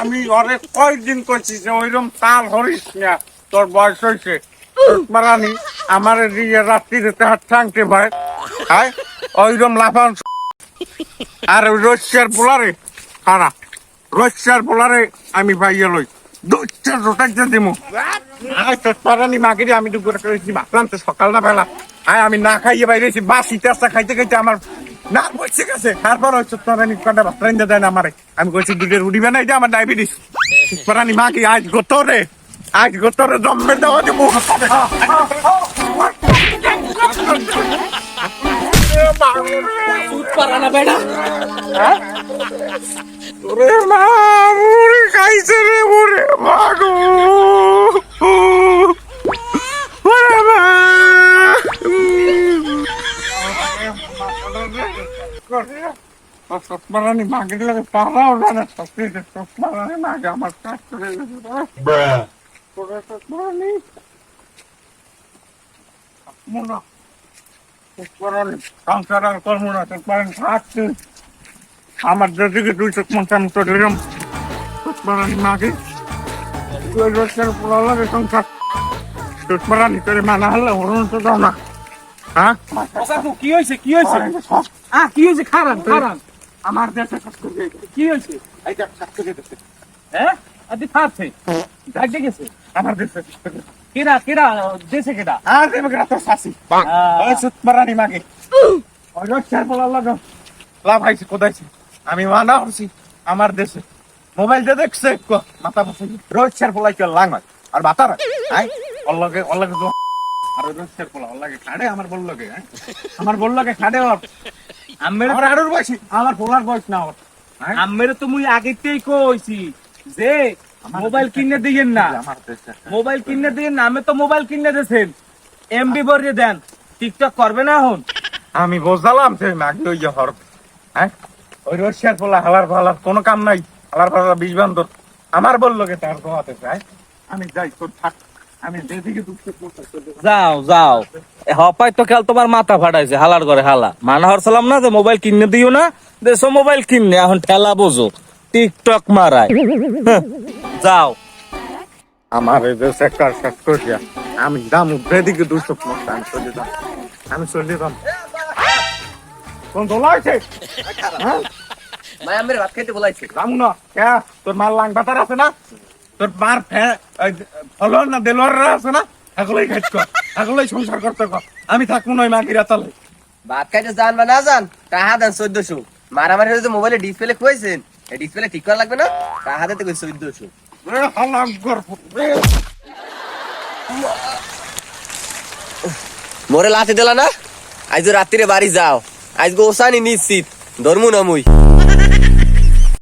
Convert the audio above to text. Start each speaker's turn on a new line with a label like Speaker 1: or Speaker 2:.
Speaker 1: আমি অনেক কয়েকদিন করছি যে ওইরকম তাল হরিস না, তোর বয়স হয়েছে। মারানি, আমার দিয়ে রাত্রিতে হাত ঠাংতে ভাই হ্যাঁ ওইরকম লাফান আর রসিয়ার পোলারে হারা রসিয়ার পোলারে আমি পাইয়ে লই। দুচ্ছা রোটাইতে দিমু। আয় চশমা রানী মাগিরি আমি দুপুরে করেছি ভাবলাম তো সকাল না বেলা। আয় আমি না খাইয়ে বাইরেছি বাসি তেস্তা খাইতে খাইতে আমার না বসে গেছে। তারপর ওই রানী কটা ভাত রাইন্দা দেয় না আমারে। আমি কইছি দুধের উড়িবে না এটা আমার ডায়াবেটিস। চশমা রানী মা কি আজ গোতরে আজ গোতরে জম্মে দেওয়া দেবো
Speaker 2: পারা না
Speaker 1: ওরে মা! সসমারানি মাগে লাগে পারাও জানে সত্যি সসমারানি মাগে আমার কাজ করে ওরে সসমারানি মনে সসমারানি সংসার আর কর্ম না সসমারানি থাকছে। আমার যেদিকে দুই চোখ মন আমি সুতমারানি মাকে দুই বছর লাগে সংসার। করে মানা হলে হরণ তো দাও না। হ্যাঁ?
Speaker 2: কি হয়েছে? কি হয়েছে? কি হয়েছে?
Speaker 1: আমার দেশে
Speaker 2: কি হয়েছে?
Speaker 1: এইটা
Speaker 2: হ্যাঁ? আদি থাকছে ডাক গেছে
Speaker 1: আমার দেশে
Speaker 2: কেডা কেডা? দেশে কেডা?
Speaker 1: আর দেবে গেলা তো শাসি ওই সুতমারানি মাকে ওই রক্ষার বলার লাগে লাভ হাইছে কোদাইছে আমি মানা হচ্ছি আমার দেশে। মোবাইল দিয়ে দেখছে ক- মাথা বসে। রক্ষার বলাই কেউ লাং। আর বাতার আই অল্লগে অল্লগে আর খাড়ে আমার লগে হ্যাঁ? আমার খাড়ে ওর।
Speaker 2: আমের
Speaker 1: আমার আড়ুর বয়স আমার পোলার বয়স না ওর হ্যাঁ?
Speaker 2: আমের তো মুই আগেতেই কইছি যে মোবাইল কিনে দিয়েন না। মোবাইল কিনে দিয়েন না আমি তো মোবাইল কিনে দিয়েছেন। এমবি ভরিয়ে দেন। টিকটক করবে না এখন?
Speaker 1: আমি বোঝালাম যে মাগি ওই হর হ্যাঁ? ওই রশিয়ার পোলা হালার ফালার কোনো কাম নাই। হালার ফালার বিষ বান্ধব আমার বলল গে তার গোয়াতে আমি যাই তোর থাক।
Speaker 2: যাও যাও। হপাই তো খেল তোমার মাথা ফাটাইছে হালার করে হালা। মানা হরসালাম না যে মোবাইল কিনে দিও না দেশো মোবাইল কিনে এখন ঠেলা বোঝো টিকটক মারায়। হ্যাঁ, যাও।
Speaker 1: আমার এই যে সেক্টর শেষ করিয়া আমি দাম যেদিকে দুশো মতো আমি চলে যাম। আমি চলে যাম। কোন দোলা আছে? হ্যাঁ?
Speaker 3: মায়া আমার ভাত খাইতে বলাইছে।
Speaker 1: যাম না। কে? তোর মাল লাং বাতার আছে না? তোর মার ফলোয়ার না দেলোয়ার আছে না এগুলোই খাইছ কর এগুলোই সংসার করতে কর। আমি থাকব নয় মাগিরা তালে
Speaker 3: ভাত খাইতে যান বা না যান টাহা দেন চোদ্দশো। মারামারি তো মোবাইলে ডিসপ্লে খুঁজছেন এই ডিসপ্লে ঠিক করা লাগবে না? টাহা দিতে কই চোদ্দশো। মোরে লাথি দিলা না? আজ রাত্রিরে বাড়ি যাও। আজ গোসানি নিশ্চিত ধর্মু না মুই।